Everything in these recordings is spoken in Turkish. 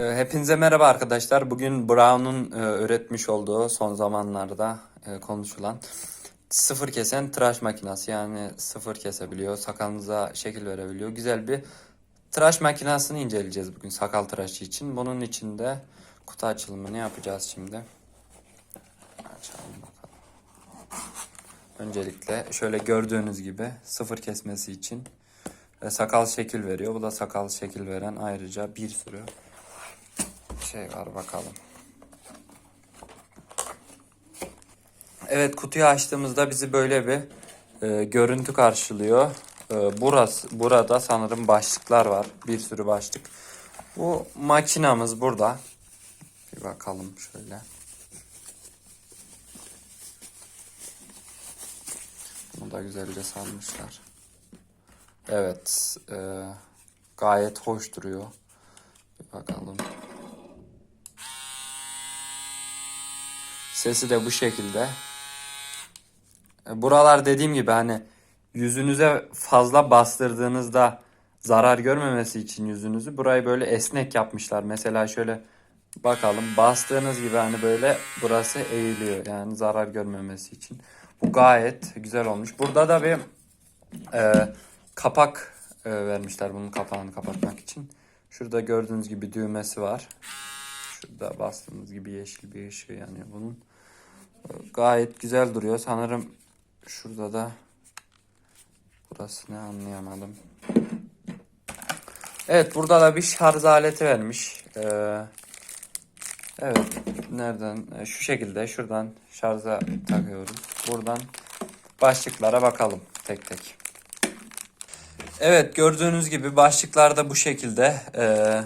Ee, Hepinize merhaba arkadaşlar. Bugün Brown'un e, üretmiş olduğu son zamanlarda e, konuşulan sıfır kesen tıraş makinesi. Yani sıfır kesebiliyor, sakalınıza şekil verebiliyor. Güzel bir tıraş makinesini inceleyeceğiz bugün sakal tıraşı için. Bunun için de kutu açılımını yapacağız şimdi. Açalım bakalım. Öncelikle şöyle gördüğünüz gibi sıfır kesmesi için e, sakal şekil veriyor. Bu da sakal şekil veren ayrıca bir sürü şey var bakalım. Evet kutuyu açtığımızda bizi böyle bir e, görüntü karşılıyor. E, burası burada sanırım başlıklar var. Bir sürü başlık. Bu makinamız burada. Bir bakalım şöyle. Bunu da güzelce sarmışlar. Evet, e, gayet hoş duruyor. Bir bakalım. Sesi de bu şekilde. E, Buralar dediğim gibi hani yüzünüze fazla bastırdığınızda zarar görmemesi için yüzünüzü burayı böyle esnek yapmışlar. Mesela şöyle bakalım bastığınız gibi hani böyle burası eğiliyor yani zarar görmemesi için. Bu gayet güzel olmuş. Burada da bir e, kapak e, vermişler bunun kapağını kapatmak için. Şurada gördüğünüz gibi düğmesi var. Şurada bastığımız gibi yeşil bir ışığı yanıyor bunun. Gayet güzel duruyor. Sanırım şurada da burası ne anlayamadım. Evet burada da bir şarj aleti vermiş. Ee, evet nereden? E, Şu şekilde şuradan şarja takıyoruz. Buradan başlıklara bakalım tek tek. Evet gördüğünüz gibi başlıklarda bu şekilde eee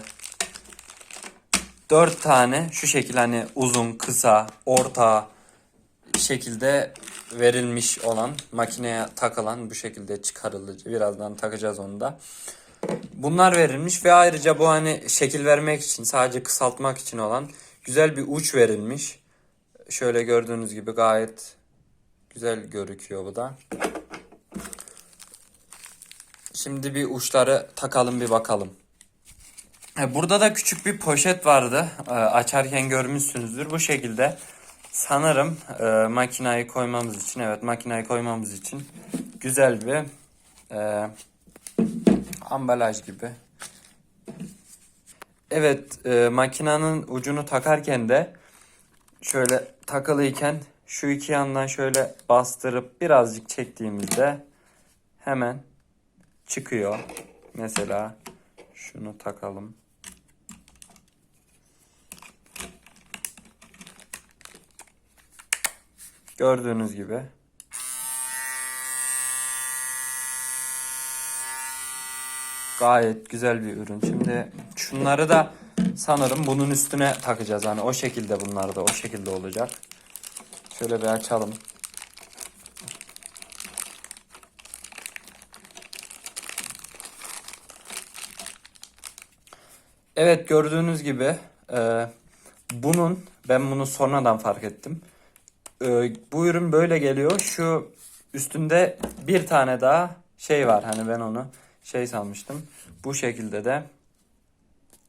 dört tane şu şekil hani uzun, kısa, orta şekilde verilmiş olan makineye takılan bu şekilde çıkarılıcı. Birazdan takacağız onu da. Bunlar verilmiş ve ayrıca bu hani şekil vermek için sadece kısaltmak için olan güzel bir uç verilmiş. Şöyle gördüğünüz gibi gayet güzel gözüküyor bu da. Şimdi bir uçları takalım bir bakalım. E, Burada da küçük bir poşet vardı. E, Açarken görmüşsünüzdür. Bu şekilde sanırım e, makinayı koymamız için, evet makinayı koymamız için güzel bir e, ambalaj gibi. Evet, e, makinanın ucunu takarken de şöyle takılıyken şu iki yandan şöyle bastırıp birazcık çektiğimizde hemen çıkıyor. Mesela şunu takalım. Gördüğünüz gibi. Gayet güzel bir ürün. Şimdi şunları da sanırım bunun üstüne takacağız. Hani o şekilde bunlar da o şekilde olacak. Şöyle bir açalım. Evet gördüğünüz gibi e, bunun ben bunu sonradan fark ettim. E, bu ürün böyle geliyor. Şu üstünde bir tane daha şey var. Hani ben onu şey sanmıştım. Bu şekilde de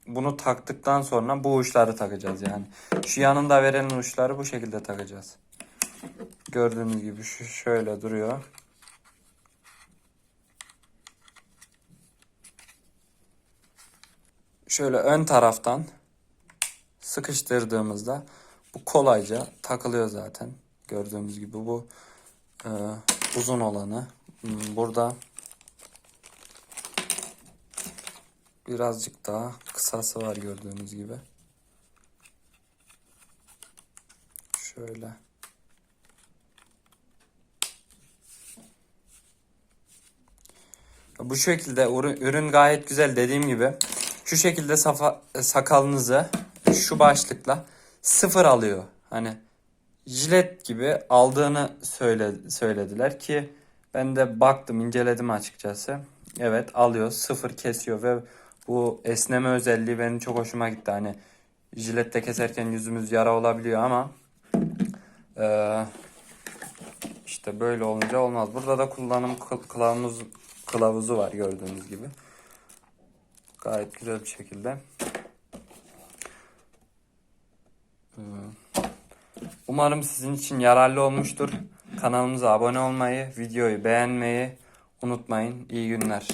bunu taktıktan sonra bu uçları takacağız yani. Şu yanında veren uçları bu şekilde takacağız. Gördüğünüz gibi şu şöyle duruyor. şöyle ön taraftan sıkıştırdığımızda bu kolayca takılıyor zaten. Gördüğümüz gibi bu e, uzun olanı. Hmm, Burada birazcık daha kısası var gördüğünüz gibi. Şöyle. Bu şekilde ürün, gayet güzel dediğim gibi. Şu şekilde safa, sakalınızı şu başlıkla sıfır alıyor. Hani jilet gibi aldığını söyle, söylediler ki ben de baktım inceledim açıkçası. Evet alıyor sıfır kesiyor ve bu esneme özelliği benim çok hoşuma gitti. Hani jilette keserken yüzümüz yara olabiliyor ama eee işte böyle olunca olmaz. Burada da kullanım kıl- kılavuz, kılavuzu var gördüğünüz gibi. Gayet güzel bir şekilde. Umarım sizin için yararlı olmuştur. Kanalımıza abone olmayı, videoyu beğenmeyi unutmayın. İyi günler.